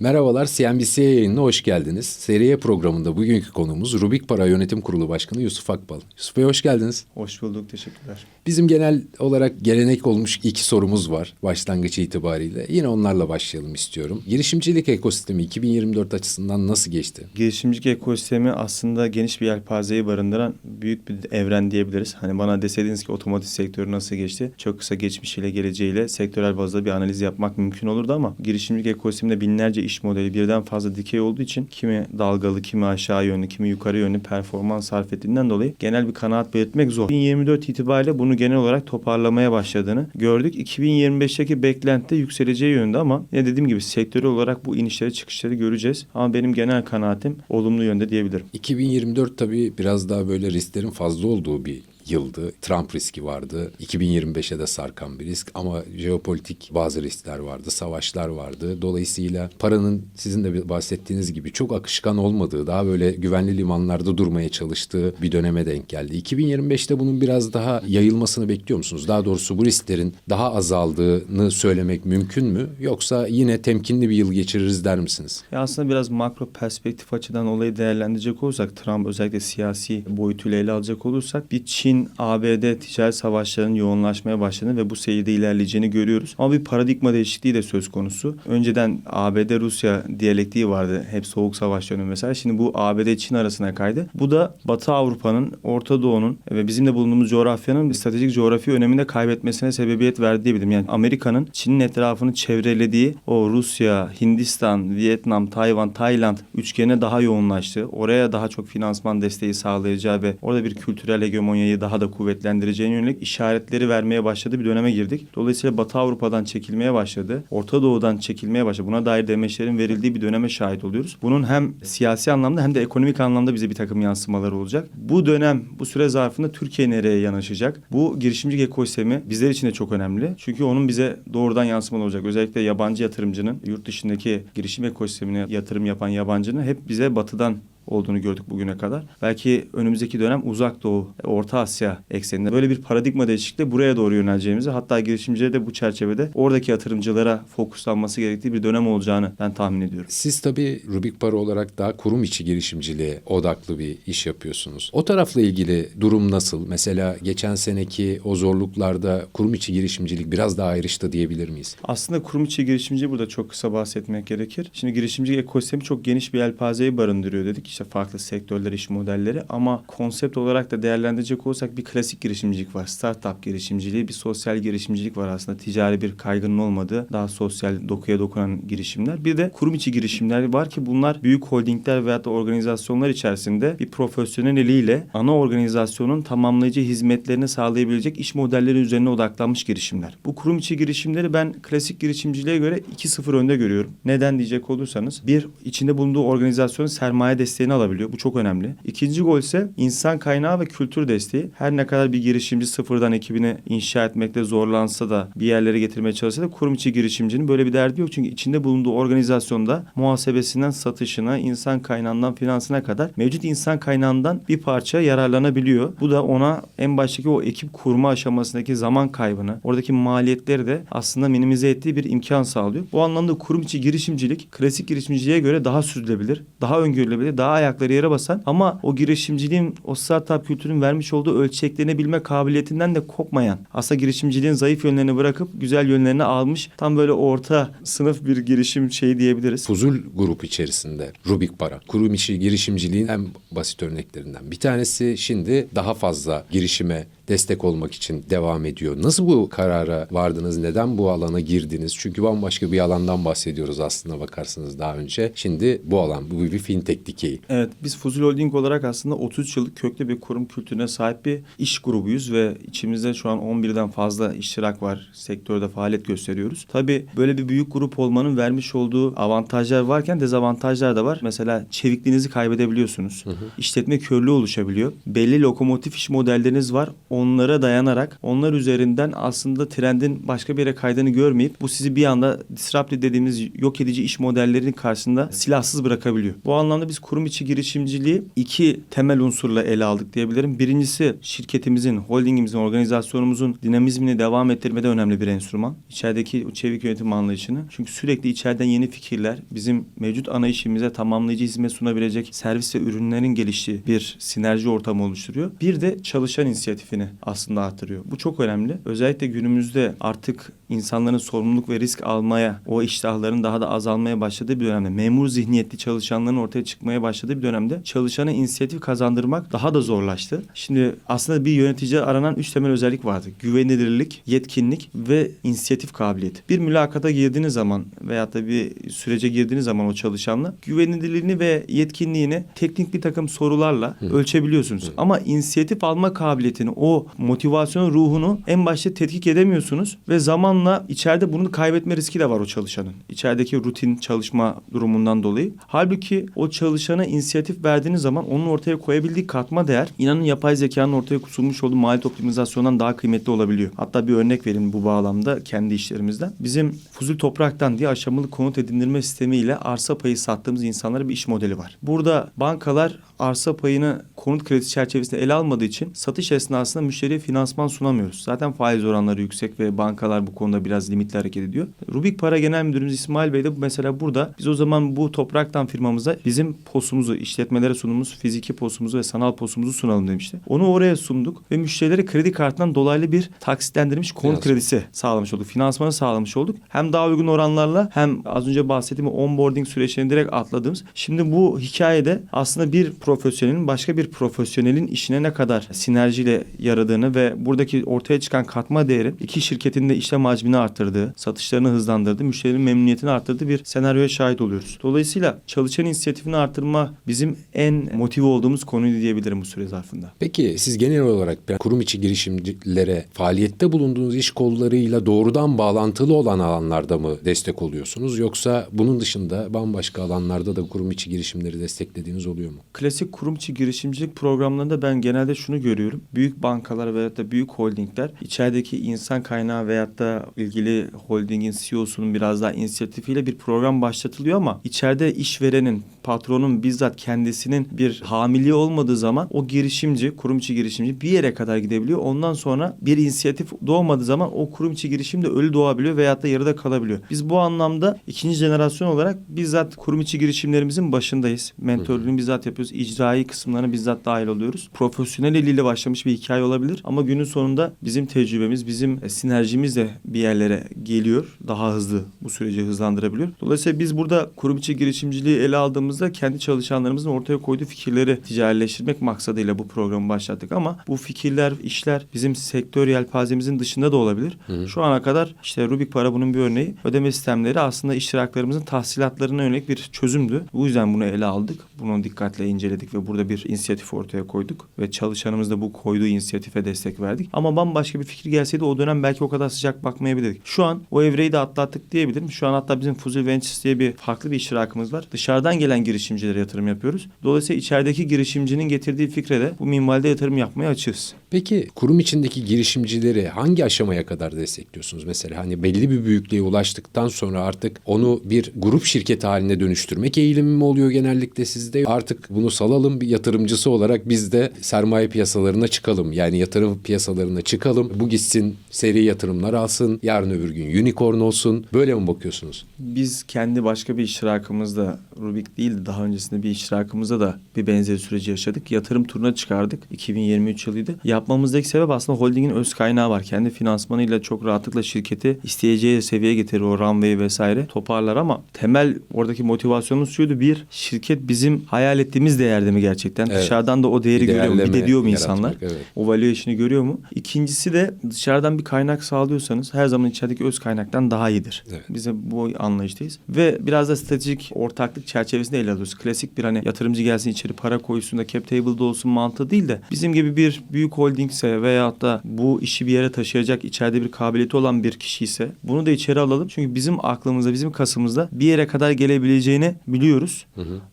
Merhabalar CNBC yayınına hoş geldiniz. Seriye programında bugünkü konuğumuz Rubik Para Yönetim Kurulu Başkanı Yusuf Akbal. Yusuf Bey hoş geldiniz. Hoş bulduk, teşekkürler. Bizim genel olarak gelenek olmuş iki sorumuz var başlangıç itibariyle. Yine onlarla başlayalım istiyorum. Girişimcilik ekosistemi 2024 açısından nasıl geçti? Girişimcilik ekosistemi aslında geniş bir yelpazeyi barındıran büyük bir evren diyebiliriz. Hani bana deseydiniz ki otomotiv sektörü nasıl geçti? Çok kısa geçmişiyle geleceğiyle sektörel bazda bir analiz yapmak mümkün olurdu ama girişimcilik ekosisteminde binlerce iş modeli birden fazla dikey olduğu için kimi dalgalı, kimi aşağı yönlü, kimi yukarı yönlü performans sarf ettiğinden dolayı genel bir kanaat belirtmek zor. 2024 itibariyle bunu genel olarak toparlamaya başladığını gördük. 2025'teki beklenti yükseleceği yönde ama ne dediğim gibi sektörel olarak bu inişleri çıkışları göreceğiz. Ama benim genel kanaatim olumlu yönde diyebilirim. 2024 tabii biraz daha böyle risklerin fazla olduğu bir yıldı. Trump riski vardı. 2025'e de sarkan bir risk ama jeopolitik bazı riskler vardı. Savaşlar vardı. Dolayısıyla paranın sizin de bahsettiğiniz gibi çok akışkan olmadığı, daha böyle güvenli limanlarda durmaya çalıştığı bir döneme denk geldi. 2025'te bunun biraz daha yayılmasını bekliyor musunuz? Daha doğrusu bu risklerin daha azaldığını söylemek mümkün mü? Yoksa yine temkinli bir yıl geçiririz der misiniz? Ya aslında biraz makro perspektif açıdan olayı değerlendirecek olursak Trump özellikle siyasi boyutuyla ele alacak olursak bir Çin ABD ticaret savaşlarının yoğunlaşmaya başladığını ve bu seyirde ilerleyeceğini görüyoruz. Ama bir paradigma değişikliği de söz konusu. Önceden ABD Rusya diyalektiği vardı. Hep soğuk savaş dönemi mesela. Şimdi bu ABD Çin arasına kaydı. Bu da Batı Avrupa'nın, Orta Doğu'nun ve bizim de bulunduğumuz coğrafyanın stratejik coğrafi öneminde kaybetmesine sebebiyet verdi diyebilirim. Yani Amerika'nın Çin'in etrafını çevrelediği o Rusya, Hindistan, Vietnam, Tayvan, Tayland üçgene daha yoğunlaştı. Oraya daha çok finansman desteği sağlayacağı ve orada bir kültürel hegemonyayı daha da kuvvetlendireceğine yönelik işaretleri vermeye başladığı bir döneme girdik. Dolayısıyla Batı Avrupa'dan çekilmeye başladı. Orta Doğu'dan çekilmeye başladı. Buna dair demeçlerin verildiği bir döneme şahit oluyoruz. Bunun hem siyasi anlamda hem de ekonomik anlamda bize bir takım yansımaları olacak. Bu dönem, bu süre zarfında Türkiye nereye yanaşacak? Bu girişimcilik ekosistemi bizler için de çok önemli. Çünkü onun bize doğrudan yansımalı olacak. Özellikle yabancı yatırımcının yurt dışındaki girişim ekosistemine yatırım yapan yabancının hep bize batıdan olduğunu gördük bugüne kadar. Belki önümüzdeki dönem uzak doğu, Orta Asya ekseninde böyle bir paradigma değişikliği buraya doğru yöneleceğimizi hatta girişimcilere de bu çerçevede oradaki yatırımcılara fokuslanması gerektiği bir dönem olacağını ben tahmin ediyorum. Siz tabii Rubik Para olarak daha kurum içi girişimciliğe odaklı bir iş yapıyorsunuz. O tarafla ilgili durum nasıl? Mesela geçen seneki o zorluklarda kurum içi girişimcilik biraz daha ayrıştı diyebilir miyiz? Aslında kurum içi girişimci burada çok kısa bahsetmek gerekir. Şimdi girişimcilik ekosistemi çok geniş bir yelpazeyi barındırıyor dedik işte farklı sektörler, iş modelleri ama konsept olarak da değerlendirecek olursak bir klasik girişimcilik var. Startup girişimciliği, bir sosyal girişimcilik var aslında. Ticari bir kaygının olmadığı daha sosyal dokuya dokunan girişimler. Bir de kurum içi girişimler var ki bunlar büyük holdingler veyahut da organizasyonlar içerisinde bir profesyonel eliyle ana organizasyonun tamamlayıcı hizmetlerini sağlayabilecek iş modelleri üzerine odaklanmış girişimler. Bu kurum içi girişimleri ben klasik girişimciliğe göre 2-0 önde görüyorum. Neden diyecek olursanız bir içinde bulunduğu organizasyonun sermaye desteği desteğini alabiliyor. Bu çok önemli. İkinci gol ise insan kaynağı ve kültür desteği. Her ne kadar bir girişimci sıfırdan ekibini inşa etmekte zorlansa da bir yerlere getirmeye çalışsa da kurum içi girişimcinin böyle bir derdi yok. Çünkü içinde bulunduğu organizasyonda muhasebesinden satışına, insan kaynağından finansına kadar mevcut insan kaynağından bir parça yararlanabiliyor. Bu da ona en baştaki o ekip kurma aşamasındaki zaman kaybını, oradaki maliyetleri de aslında minimize ettiği bir imkan sağlıyor. Bu anlamda kurum içi girişimcilik klasik girişimciliğe göre daha sürdürülebilir, daha öngörülebilir, daha ayakları yere basan ama o girişimciliğin, o startup kültürün vermiş olduğu ölçeklenebilme kabiliyetinden de kopmayan, aslında girişimciliğin zayıf yönlerini bırakıp güzel yönlerini almış tam böyle orta sınıf bir girişim şeyi diyebiliriz. Fuzul grup içerisinde Rubik Para, kurum işi girişimciliğin en basit örneklerinden. Bir tanesi şimdi daha fazla girişime destek olmak için devam ediyor. Nasıl bu karara vardınız? Neden bu alana girdiniz? Çünkü bambaşka bir alandan bahsediyoruz aslında bakarsanız daha önce. Şimdi bu alan, bu bir fintech dikeyi. Evet, biz Fuzul Holding olarak aslında 33 yıllık köklü bir kurum kültürüne sahip bir iş grubuyuz ve içimizde şu an 11'den fazla iştirak var. Sektörde faaliyet gösteriyoruz. Tabii böyle bir büyük grup olmanın vermiş olduğu avantajlar varken dezavantajlar da var. Mesela çevikliğinizi kaybedebiliyorsunuz. Hı hı. İşletme körlüğü oluşabiliyor. Belli lokomotif iş modelleriniz var. onlara dayanarak onlar üzerinden aslında trendin başka bir yere kaydığını görmeyip bu sizi bir anda disruptive dediğimiz yok edici iş modellerinin karşısında silahsız bırakabiliyor. Bu anlamda biz kurum içi girişimciliği iki temel unsurla ele aldık diyebilirim. Birincisi şirketimizin, holdingimizin, organizasyonumuzun dinamizmini devam ettirmede önemli bir enstrüman. İçerideki o çevik yönetim anlayışını. Çünkü sürekli içeriden yeni fikirler bizim mevcut ana işimize tamamlayıcı hizmet sunabilecek servis ve ürünlerin geliştiği bir sinerji ortamı oluşturuyor. Bir de çalışan inisiyatifini aslında artırıyor. Bu çok önemli. Özellikle günümüzde artık insanların sorumluluk ve risk almaya, o iştahların daha da azalmaya başladığı bir dönemde, memur zihniyetli çalışanların ortaya çıkmaya başladığı bir dönemde çalışana inisiyatif kazandırmak daha da zorlaştı. Şimdi aslında bir yönetici aranan üç temel özellik vardı. Güvenilirlik, yetkinlik ve inisiyatif kabiliyeti. Bir mülakata girdiğiniz zaman veyahut da bir sürece girdiğiniz zaman o çalışanla güvenilirliğini ve yetkinliğini teknik bir takım sorularla ölçebiliyorsunuz. Ama inisiyatif alma kabiliyetini, o motivasyon ruhunu en başta tetkik edemiyorsunuz ve zamanla içeride bunu kaybetme riski de var o çalışanın. İçerideki rutin çalışma durumundan dolayı. Halbuki o çalışana inisiyatif verdiğiniz zaman onun ortaya koyabildiği katma değer inanın yapay zekanın ortaya sunmuş olduğu maliyet optimizasyondan daha kıymetli olabiliyor. Hatta bir örnek vereyim bu bağlamda kendi işlerimizden. Bizim Fuzul Toprak'tan diye aşamalı konut edindirme sistemiyle arsa payı sattığımız insanlara bir iş modeli var. Burada bankalar arsa payını konut kredisi çerçevesinde ele almadığı için satış esnasında müşteriye finansman sunamıyoruz. Zaten faiz oranları yüksek ve bankalar bu konuda biraz limitli hareket ediyor. Rubik Para Genel Müdürümüz İsmail Bey de mesela burada biz o zaman bu topraktan firmamıza bizim posumuzu, işletmelere sunduğumuz fiziki posumuzu ve sanal posumuzu sunalım demişti. Onu oraya sunduk ve müşterilere kredi kartından dolaylı bir taksitlendirilmiş konut Finansman. kredisi sağlamış olduk. Finansmanı sağlamış olduk. Hem daha uygun oranlarla hem az önce bahsettiğim onboarding süreçlerini direkt atladığımız. Şimdi bu hikayede aslında bir profesyonelin başka bir profesyonelin işine ne kadar sinerjiyle yaradığını ve buradaki ortaya çıkan katma değeri iki şirketin de işlem hacmini arttırdığı, satışlarını hızlandırdığı, müşterinin memnuniyetini arttırdığı bir senaryoya şahit oluyoruz. Dolayısıyla çalışan inisiyatifini artırma bizim en motive olduğumuz konuydu diyebilirim bu süre zarfında. Peki siz genel olarak kurum içi girişimcilere faaliyette bulunduğunuz iş kollarıyla doğrudan bağlantılı olan alanlarda mı destek oluyorsunuz? Yoksa bunun dışında bambaşka alanlarda da kurum içi girişimleri desteklediğiniz oluyor mu? Klasik kurum içi girişimcilik programlarında ben genelde şunu görüyorum. Büyük bankalar veyahut da büyük holdingler içerideki insan kaynağı veyahut da ilgili holdingin CEO'sunun biraz daha inisiyatifiyle bir program başlatılıyor ama içeride işverenin, patronun bizzat kendisinin bir hamiliği olmadığı zaman o girişimci, kurum içi girişimci bir yere kadar gidebiliyor. Ondan sonra bir inisiyatif doğmadığı zaman o kurum içi girişim de ölü doğabiliyor veyahut da yarıda kalabiliyor. Biz bu anlamda ikinci jenerasyon olarak bizzat kurum içi girişimlerimizin başındayız. Mentörlüğünü bizzat yapıyoruz. İcrai kısımlarına bizzat dahil oluyoruz. Profesyonel eliyle başlamış bir hikaye olabilir ama günün sonunda bizim tecrübemiz, bizim sinerjimiz de bir yerlere geliyor. Daha hızlı bu süreci hızlandırabiliyor. Dolayısıyla biz burada kurum içi girişimciliği ele aldığımızda kendi çalışanlarımızın ortaya koyduğu fikirleri ticarileştirmek maksadıyla bu programı başlattık ama bu fikirler, işler bizim sektör yelpazemizin dışında da olabilir. Şu ana kadar işte Rubik Para bunun bir örneği. Ödeme sistemleri aslında iştiraklarımızın tahsilatlarına yönelik bir çözümdü. Bu yüzden bunu ele aldık. Bunu dikkatle inceledik ve burada bir inisiyatif ortaya koyduk ve çalışanımız da bu koyduğu inisiyatife destek verdik. Ama bambaşka bir fikir gelseydi o dönem belki o kadar sıcak bakmayabilirdik. Şu an o evreyi de atlattık diyebilirim. Şu an hatta bizim Fuzil Ventures diye bir farklı bir iştirakımız var. Dışarıdan gelen girişimcilere yatırım yapıyoruz. Dolayısıyla içerideki girişimcinin getirdiği fikre de bu minvalde yatırım yapmaya açığız. Peki kurum içindeki girişimcileri hangi aşamaya kadar destekliyorsunuz? Mesela hani belli bir büyüklüğe ulaştıktan sonra artık onu bir grup şirketi haline dönüştürmek eğilimi mi oluyor genellikle sizde? Artık bunu salalım bir yatırımcısı olarak biz de sermaye piyasalarına çıkalım. Yani yatırım piyasalarına çıkalım. Bu gitsin seri yatırımlar alsın. Yarın öbür gün unicorn olsun. Böyle mi bakıyorsunuz? Biz kendi başka bir iştirakımızda Rubik değil de daha öncesinde bir iştirakımızda da bir benzeri süreci yaşadık. Yatırım turuna çıkardık. 2023 yılıydı. Yapmamızdaki sebep aslında holdingin öz kaynağı var. Kendi finansmanıyla çok rahatlıkla şirketi isteyeceği seviyeye getirir o runway vesaire toparlar ama temel oradaki motivasyonumuz şuydu. Bir, şirket bizim hayal ettiğimiz değerde mi gerçekten? Evet. Dışarıdan da o değeri görüyor mu? Bir de diyor mu yaratmak, insanlar? evet. O valuation'ı görüyor mu? İkincisi de dışarıdan bir kaynak sağlıyorsanız her zaman içerideki öz kaynaktan daha iyidir. Evet. Bize bu anlayıştayız. Ve biraz da stratejik ortaklık çerçevesinde ele alıyoruz. Klasik bir hani yatırımcı gelsin içeri para koysun da cap table'da olsun mantığı değil de bizim gibi bir büyük holding holdingse veyahut da bu işi bir yere taşıyacak içeride bir kabiliyeti olan bir kişi ise bunu da içeri alalım. Çünkü bizim aklımızda, bizim kasımızda bir yere kadar gelebileceğini biliyoruz.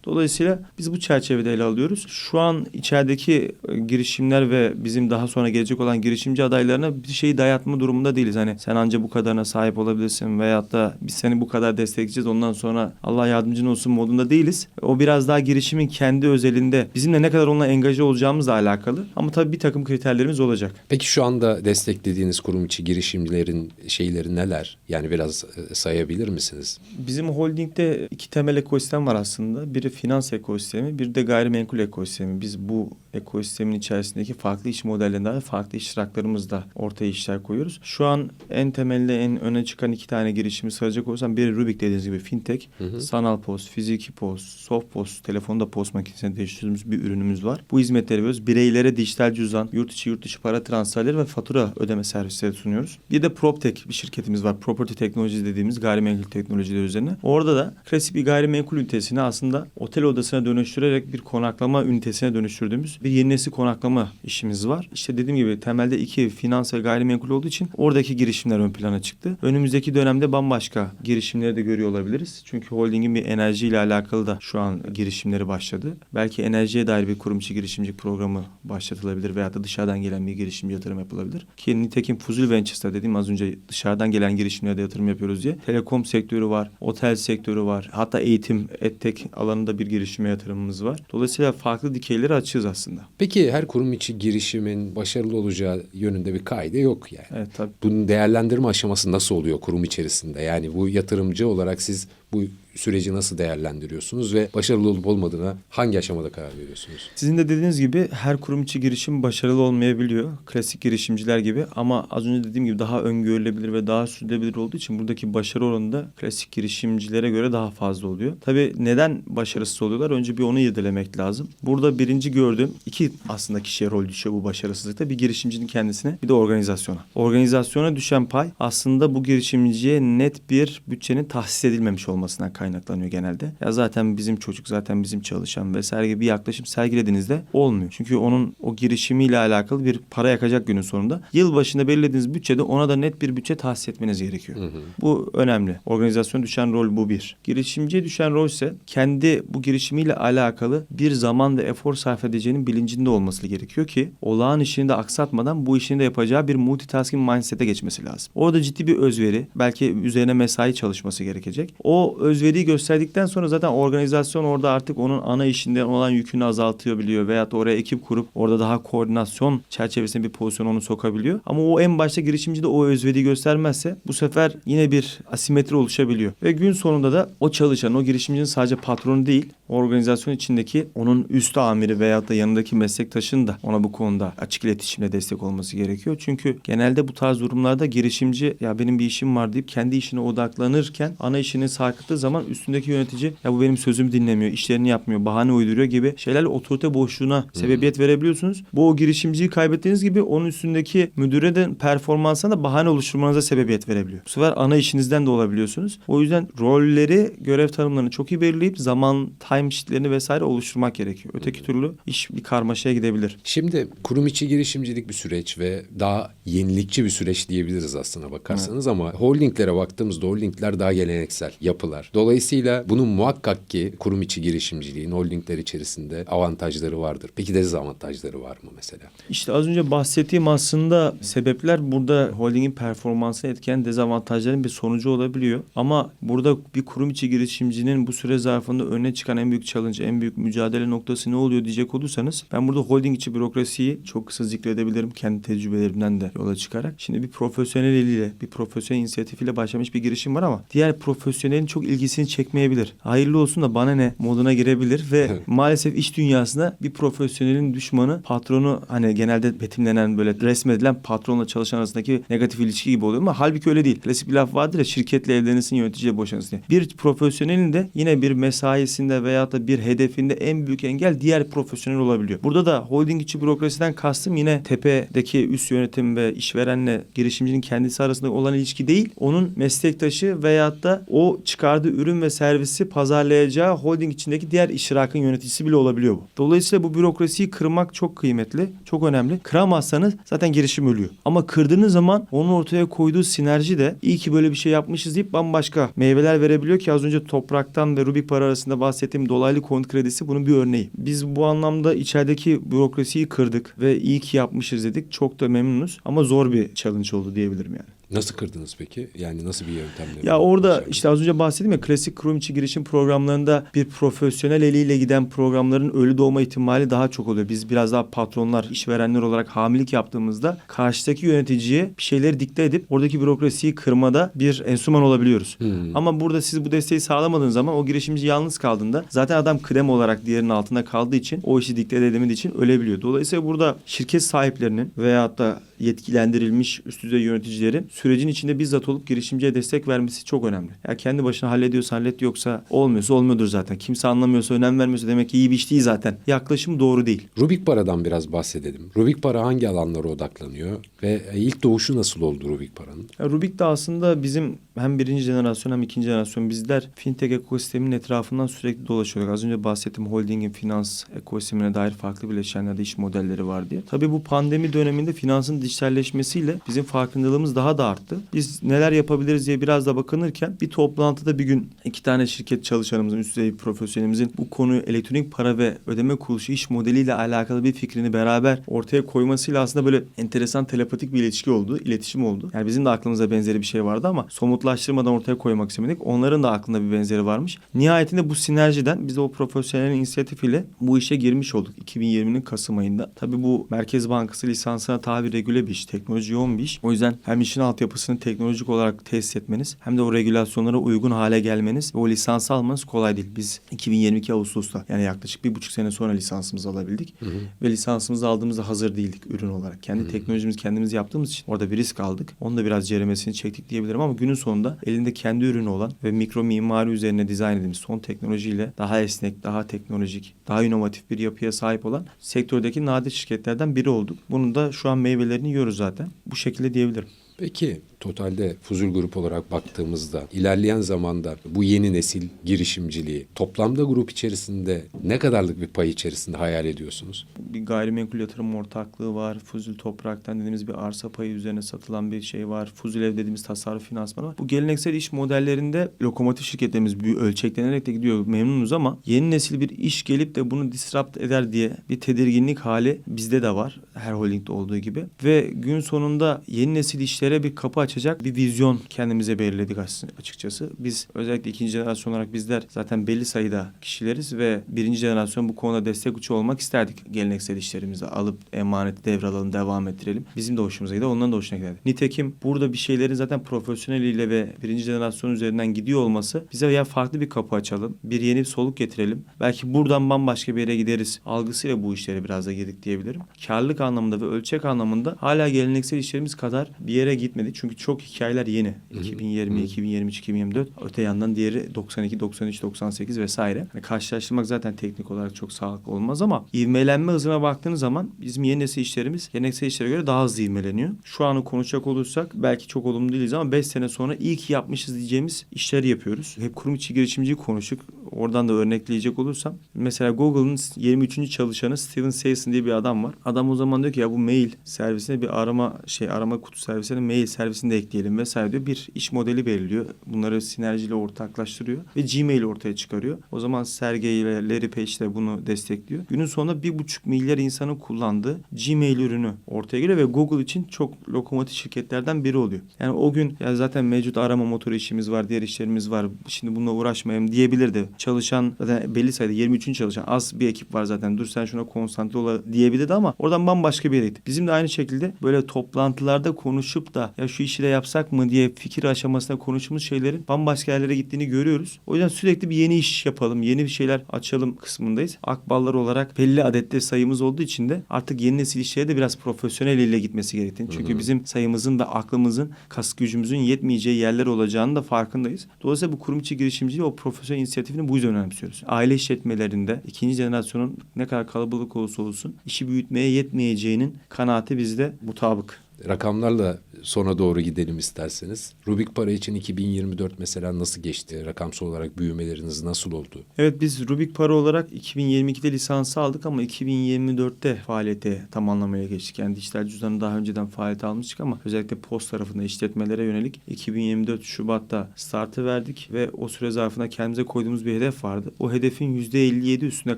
Dolayısıyla biz bu çerçevede ele alıyoruz. Şu an içerideki e, girişimler ve bizim daha sonra gelecek olan girişimci adaylarına bir şeyi dayatma durumunda değiliz. Hani sen anca bu kadarına sahip olabilirsin veyahut da biz seni bu kadar destekleyeceğiz ondan sonra Allah yardımcın olsun modunda değiliz. O biraz daha girişimin kendi özelinde bizimle ne kadar onunla engaje olacağımızla alakalı. Ama tabii bir takım kriterlerimiz olacak. Peki şu anda desteklediğiniz kurum içi girişimcilerin şeyleri neler? Yani biraz e, sayabilir misiniz? Bizim holdingde iki temel ekosistem var aslında. Biri finans ekosistemi, bir de gayrimenkul ekosistemi. Biz bu ekosistemin içerisindeki farklı iş modellerinden farklı iştiraklarımızla ortaya işler koyuyoruz. Şu an en temelde en öne çıkan iki tane girişimi sayacak olursam biri Rubik dediğiniz gibi fintech, sanal post, fiziki post, soft post, telefonda post makinesine değiştirdiğimiz bir ürünümüz var. Bu hizmetleri veriyoruz. Bireylere dijital cüzdan, yurt içi yurt dışı para transferleri ve fatura ödeme servisleri sunuyoruz. Bir de PropTech bir şirketimiz var. Property Technologies dediğimiz gayrimenkul teknolojileri üzerine. Orada da klasik bir gayrimenkul ünitesini aslında otel odasına dönüştürerek bir konaklama ünitesine dönüştürdüğümüz bir yeni nesil konaklama işimiz var. İşte dediğim gibi temelde iki finans ve gayrimenkul olduğu için oradaki girişimler ön plana çıktı. Önümüzdeki dönemde bambaşka girişimleri de görüyor olabiliriz. Çünkü holdingin bir enerjiyle alakalı da şu an girişimleri başladı. Belki enerjiye dair bir kurum içi girişimcilik programı başlatılabilir veya da dışarıdan gelen bir girişimci yatırım yapılabilir. Ki nitekim Fuzul Ventures'ta dediğim az önce dışarıdan gelen girişimlere de yatırım yapıyoruz diye. Telekom sektörü var, otel sektörü var. Hatta eğitim, edtech alanında bir girişime yatırımımız var. Dolayısıyla farklı dikeyleri açığız aslında. Peki her kurum içi girişimin başarılı olacağı yönünde bir kaide yok yani. Evet tabii. Bunun değerlendirme aşaması nasıl oluyor kurum içerisinde? Yani bu yatırımcı olarak siz bu süreci nasıl değerlendiriyorsunuz ve başarılı olup olmadığına hangi aşamada karar veriyorsunuz? Sizin de dediğiniz gibi her kurum içi girişim başarılı olmayabiliyor. Klasik girişimciler gibi ama az önce dediğim gibi daha öngörülebilir ve daha sürdürülebilir olduğu için buradaki başarı oranı da klasik girişimcilere göre daha fazla oluyor. Tabii neden başarısız oluyorlar? Önce bir onu irdelemek lazım. Burada birinci gördüğüm iki aslında kişiye rol düşüyor bu başarısızlıkta. Bir girişimcinin kendisine bir de organizasyona. Organizasyona düşen pay aslında bu girişimciye net bir bütçenin tahsis edilmemiş olmasından kaynaklanıyor genelde. Ya zaten bizim çocuk, zaten bizim çalışan vesaire gibi bir yaklaşım sergilediğinizde olmuyor. Çünkü onun o girişimiyle alakalı bir para yakacak günün sonunda. Yıl başında belirlediğiniz bütçede ona da net bir bütçe tahsis etmeniz gerekiyor. Bu önemli. Organizasyona düşen rol bu bir. Girişimciye düşen rol ise kendi bu girişimiyle alakalı bir zaman ve efor sarf edeceğinin bilincinde olması gerekiyor ki olağan işini de aksatmadan bu işini de yapacağı bir multitasking mindset'e geçmesi lazım. Orada ciddi bir özveri, belki üzerine mesai çalışması gerekecek. O özveriyi gösterdikten sonra zaten organizasyon orada artık onun ana işinden olan yükünü azaltabiliyor veyahut da oraya ekip kurup orada daha koordinasyon çerçevesinde bir pozisyon onu sokabiliyor. Ama o en başta girişimci de o özveriyi göstermezse bu sefer yine bir asimetri oluşabiliyor. Ve gün sonunda da o çalışan, o girişimcinin sadece patronu değil, organizasyon içindeki onun üst amiri veyahut da yanındaki meslektaşın da ona bu konuda açık iletişimle destek olması gerekiyor. Çünkü genelde bu tarz durumlarda girişimci ya benim bir işim var deyip kendi işine odaklanırken ana işini sarkıttığı zaman üstündeki yönetici ya bu benim sözümü dinlemiyor, işlerini yapmıyor, bahane uyduruyor gibi şeylerle otorite boşluğuna sebebiyet verebiliyorsunuz. Bu o girişimciyi kaybettiğiniz gibi onun üstündeki müdüre de performansına da bahane oluşturmanıza sebebiyet verebiliyor. Bu sefer ana işinizden de olabiliyorsunuz. O yüzden rolleri, görev tanımlarını çok iyi belirleyip zaman, time sheetlerini vesaire oluşturmak gerekiyor. Öteki türlü iş bir karmaşaya gidebilir. Şimdi kurum içi girişimcilik bir süreç ve daha yenilikçi bir süreç diyebiliriz aslına bakarsanız ama holdinglere baktığımızda holdingler daha geleneksel yapılar. Dolayısıyla bunun muhakkak ki kurum içi girişimciliğin holdingler içerisinde avantajları vardır. Peki dezavantajları var mı mesela? İşte az önce bahsettiğim aslında sebepler burada holdingin performansını etkileyen dezavantajların bir sonucu olabiliyor. Ama burada bir kurum içi girişimcinin bu süre zarfında öne çıkan en büyük challenge, en büyük mücadele noktası ne oluyor diyecek olursanız ben burada holding içi bürokrasiyi çok kısa zikredebilirim kendi tecrübelerimden de yola çıkarak. Şimdi bir profesyonel eliyle, bir profesyonel inisiyatifiyle başlamış bir girişim var ama diğer profesyonelin çok ilgisini çekmeyebilir. Hayırlı olsun da bana ne moduna girebilir ve maalesef iş dünyasında bir profesyonelin düşmanı patronu hani genelde betimlenen böyle resmedilen patronla çalışan arasındaki negatif ilişki gibi oluyor ama halbuki öyle değil. Klasik bir laf vardır ya şirketle evlenirsin yöneticiyle boşanırsın diye. Bir profesyonelin de yine bir mesaisinde veya da bir hedefinde en büyük engel diğer profesyonel olabiliyor. Burada da holding içi bürokrasiden kastım yine tepedeki üst yönetim ve işverenle girişimcinin kendisi arasında olan ilişki değil. Onun meslektaşı veyahut da o çıkardığı ürün ve servisi pazarlayacağı holding içindeki diğer iştirakın yöneticisi bile olabiliyor bu. Dolayısıyla bu bürokrasiyi kırmak çok kıymetli, çok önemli. Kıramazsanız zaten girişim ölüyor. Ama kırdığınız zaman onun ortaya koyduğu sinerji de iyi ki böyle bir şey yapmışız deyip bambaşka meyveler verebiliyor ki az önce topraktan ve Rubik para arasında bahsettiğim dolaylı konut kredisi bunun bir örneği. Biz bu anlamda içerideki bürokrasiyi kırdık ve iyi ki yapmışız dedik. Çok da memnunuz ama zor bir challenge oldu diyebilirim yani. Nasıl kırdınız peki? Yani nasıl bir yöntemle? Ya orada başardınız? işte az önce bahsettim ya klasik kurum içi girişim programlarında bir profesyonel eliyle giden programların ölü doğma ihtimali daha çok oluyor. Biz biraz daha patronlar, işverenler olarak hamilelik yaptığımızda karşıdaki yöneticiye bir şeyleri dikte edip oradaki bürokrasiyi kırmada bir enstrüman olabiliyoruz. Hmm. Ama burada siz bu desteği sağlamadığınız zaman o girişimci yalnız kaldığında zaten adam kıdem olarak diğerinin altında kaldığı için o işi dikte edemediği için ölebiliyor. Dolayısıyla burada şirket sahiplerinin veyahut da yetkilendirilmiş üst düzey yöneticilerin sürecin içinde bizzat olup girişimciye destek vermesi çok önemli. Ya kendi başına hallediyorsa hallet yoksa olmuyorsa olmuyordur zaten. Kimse anlamıyorsa önem vermiyorsa demek ki iyi bir iş değil zaten. Yaklaşım doğru değil. Rubik Para'dan biraz bahsedelim. Rubik Para hangi alanlara odaklanıyor ve ilk doğuşu nasıl oldu Rubik Para'nın? Ya Rubik de aslında bizim hem birinci jenerasyon hem ikinci jenerasyon bizler fintech ekosisteminin etrafından sürekli dolaşıyorduk. Az önce bahsettim holdingin finans ekosistemine dair farklı bileşenlerde iş modelleri var diye. Tabii bu pandemi döneminde finansın dijitalleşmesiyle bizim farkındalığımız daha da arttı. Biz neler yapabiliriz diye biraz da bakınırken bir toplantıda bir gün iki tane şirket çalışanımızın, üst düzey profesyonelimizin bu konuyu elektronik para ve ödeme kuruluşu iş modeliyle alakalı bir fikrini beraber ortaya koymasıyla aslında böyle enteresan telepatik bir ilişki oldu, iletişim oldu. Yani bizim de aklımızda benzeri bir şey vardı ama somutlaştırmadan ortaya koymak istemedik. Onların da aklında bir benzeri varmış. Nihayetinde bu sinerjiden biz de o profesyonelin inisiyatifiyle bu işe girmiş olduk 2020'nin Kasım ayında. Tabii bu Merkez Bankası lisansına tabi regüle bir iş, teknoloji yoğun bir iş. O yüzden hem işin altyapısını teknolojik olarak tesis etmeniz hem de o regülasyonlara uygun hale gelmeniz ve o lisansı almanız kolay değil. Biz 2022 Ağustos'ta yani yaklaşık bir buçuk sene sonra lisansımızı alabildik. Ve lisansımızı aldığımızda hazır değildik ürün olarak. Kendi teknolojimizi kendimiz yaptığımız için orada bir risk aldık. Onu da biraz ceremesini çektik diyebilirim ama günün sonunda elinde kendi ürünü olan ve mikro mimari üzerine dizayn edilmiş son teknolojiyle daha esnek, daha teknolojik, daha inovatif bir yapıya sahip olan sektördeki nadir şirketlerden biri olduk. Bunun da şu an meyvelerini yiyoruz zaten. Bu şekilde diyebilirim. Peki totalde Fuzul Grup olarak baktığımızda ilerleyen zamanda bu yeni nesil girişimciliği toplamda grup içerisinde ne kadarlık bir pay içerisinde hayal ediyorsunuz? bir gayrimenkul yatırım ortaklığı var. Fuzul Toprak'tan dediğimiz bir arsa payı üzerine satılan bir şey var. Fuzul Ev dediğimiz tasarruf finansmanı var. Bu geleneksel iş modellerinde lokomotif şirketlerimiz büyü ölçeklenerek de gidiyor. Memnunuz ama yeni nesil bir iş gelip de bunu disrupt eder diye bir tedirginlik hali bizde de var. Her holdingde olduğu gibi. Ve gün sonunda yeni nesil işlere bir kapı açacak bir vizyon kendimize belirledik açıkçası. Biz özellikle ikinci jenerasyon olarak bizler zaten belli sayıda kişileriz ve birinci jenerasyon bu konuda destek uçu olmak isterdik. Geleneksel işlerimizi alıp emaneti devralalım, devam ettirelim. Bizim de hoşumuza gider, onların da hoşuna gider. Nitekim burada bir şeylerin zaten profesyoneliyle ve birinci jenerasyon üzerinden gidiyor olması bize ya farklı bir kapı açalım, bir yeni soluk getirelim. Belki buradan bambaşka bir yere gideriz algısıyla bu işlere biraz da girdik diyebilirim. Karlılık anlamında ve ölçek anlamında hala geleneksel işlerimiz kadar bir yere gitmedik. Çünkü çok hikayeler yeni. 2020, 2023, 2024. Öte yandan diğeri 92, 93, 98 vesaire. Yani karşılaştırmak zaten teknik olarak çok sağlıklı olmaz ama ivmelenme hızına baktığınız zaman bizim yeni nesil işlerimiz geleneksel işlere göre daha hızlı ivmeleniyor. Şu anı konuşacak olursak belki çok olumlu değiliz ama 5 sene sonra iyi ki yapmışız diyeceğimiz işleri yapıyoruz. Hep kurum içi girişimciyi konuştuk. Oradan da örnekleyecek olursam mesela Google'ın 23. çalışanı Steven Sayson diye bir adam var. Adam o zaman diyor ki ya bu mail servisine bir arama şey arama kutu servisine mail servisini de ekleyelim vesaire diyor. Bir iş modeli belirliyor. Bunları sinerjiyle ortaklaştırıyor ve Gmail ortaya çıkarıyor. O zaman Sergey ile Larry Page de bunu destekliyor. Günün sonunda bir buçuk milyar insanın kullandığı Gmail ürünü ortaya geliyor ve Google için çok lokomotif şirketlerden biri oluyor. Yani o gün ya zaten mevcut arama motoru işimiz var, diğer işlerimiz var. Şimdi bununla uğraşmayayım diyebilirdi. Çalışan zaten belli sayıda 23. çalışan az bir ekip var zaten. Dur sen şuna konsantre ola diyebilirdi ama oradan bambaşka bir yere. Bizim de aynı şekilde böyle toplantılarda konuşup da ya şu işi de yapsak mı diye fikir aşamasında konuştuğumuz şeylerin bambaşka yerlere gittiğini görüyoruz. O yüzden sürekli bir yeni iş yapalım, yeni bir şeyler açalım kısmındayız. Akballar olarak belli adette sayımız olduğu için de artık yeni nesil işlere de biraz profesyonel ile gitmesi gerektiğini. Çünkü bizim sayımızın ve aklımızın, kas gücümüzün yetmeyeceği yerler olacağını da farkındayız. Dolayısıyla bu kurum içi girişimciliği o profesyonel inisiyatifini bu yüzden önemsiyoruz. Aile işletmelerinde ikinci jenerasyonun ne kadar kalabalık olursa olsun işi büyütmeye yetmeyeceğinin kanaati bizde mutabık. Rakamlarla sona doğru gidelim isterseniz. Rubik para için 2024 mesela nasıl geçti? Rakamsal olarak büyümeleriniz nasıl oldu? Evet biz Rubik Para olarak 2022'de lisansı aldık ama 2024'te faaliyete tamamlamaya geçtik. Yani dijital cüzdanı daha önceden faaliyete almıştık ama özellikle post tarafında işletmelere yönelik 2024 Şubat'ta startı verdik ve o süre zarfında kendimize koyduğumuz bir hedef vardı. O hedefin %57 üstüne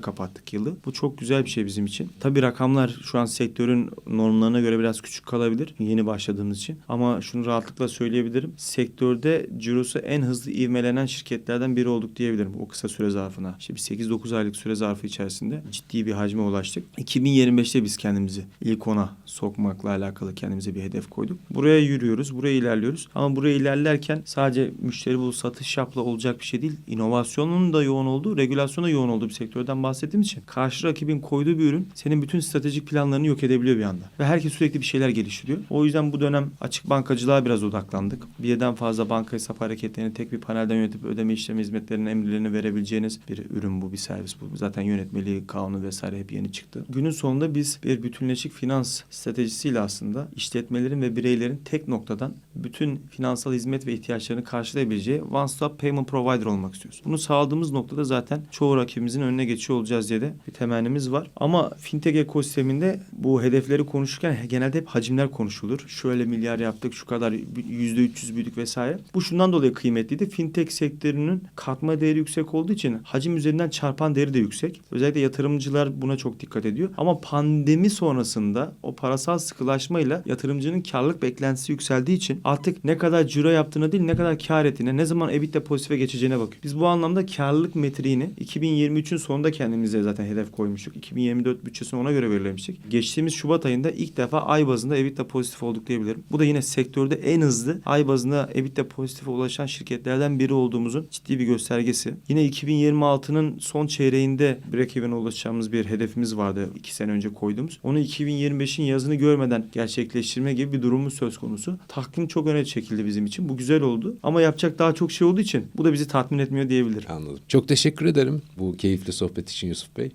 kapattık yılı. Bu çok güzel bir şey bizim için. Tabii rakamlar şu an sektörün normlarına göre biraz küçük kalabilir yeni başladığımız için. Ama şunu rahatlıkla söyleyebilirim. Sektörde cirosu en hızlı ivmelenen şirketlerden biri olduk diyebilirim o kısa süre zarfına. İşte bir 8-9 aylık süre zarfı içerisinde ciddi bir hacme ulaştık. 2025'te biz kendimizi ilk ona sokmakla alakalı kendimize bir hedef koyduk. Buraya yürüyoruz, buraya ilerliyoruz. Ama buraya ilerlerken sadece müşteri bul satış yapla olacak bir şey değil. İnovasyonun da yoğun olduğu, regülasyonun da yoğun olduğu bir sektörden bahsettiğim için karşı rakibin koyduğu bir ürün senin bütün stratejik planlarını yok edebiliyor bir anda. Ve herkes sürekli bir şeyler geliştiriyor. O yüzden bu dönem açık bankacılığa biraz odaklandık. Birden fazla banka hesap hareketlerini tek bir panelden yönetip ödeme işlemi hizmetlerinin emirlerini verebileceğiniz bir ürün bu, bir servis bu. Zaten yönetmeliği, kanunu vesaire hep yeni çıktı. Günün sonunda biz bir bütünleşik finans stratejisiyle aslında işletmelerin ve bireylerin tek noktadan bütün finansal hizmet ve ihtiyaçlarını karşılayabileceği one stop payment provider olmak istiyoruz. Bunu sağladığımız noktada zaten çoğu rakibimizin önüne geçiyor olacağız diye de bir temennimiz var. Ama fintech ekosisteminde bu hedefleri konuşurken genelde hep hacimler konuşulur. Şöyle milyar yaptık, şu kadar yüzde 300 büyüdük vesaire. Bu şundan dolayı kıymetliydi. Fintech sektörünün katma değeri yüksek olduğu için hacim üzerinden çarpan değeri de yüksek. Özellikle yatırımcılar buna çok dikkat ediyor. Ama pandemi sonrasında o parasal sıkılaşmayla yatırımcının karlılık beklentisi yükseldiği için artık ne kadar ciro yaptığına değil ne kadar kar ettiğine, ne zaman EBITDA pozitife geçeceğine bakıyor. Biz bu anlamda karlılık metriğini 2023'ün sonunda kendimize zaten hedef koymuştuk. 2024 bütçesini ona göre belirlemiştik. Geçtiğimiz Şubat ayında ilk defa ay bazında EBITDA pozitif olduk diyebilirim. Bu da yine sektörde en hızlı ay bazında EBITDA pozitife ulaşan şirketlerden biri olduğumuzun ciddi bir göstergesi. Yine 2026'nın son çeyreğinde break-even'e ulaşacağımız bir hedefimiz vardı. iki sene önce koyduğumuz. Onu 2025'in yazını görmeden gerçekleştirme gibi bir durumumuz söz konusu. Takvim çok öne çekildi bizim için. Bu güzel oldu. Ama yapacak daha çok şey olduğu için bu da bizi tatmin etmiyor diyebilirim. Anladım. Çok teşekkür ederim bu keyifli sohbet için Yusuf Bey.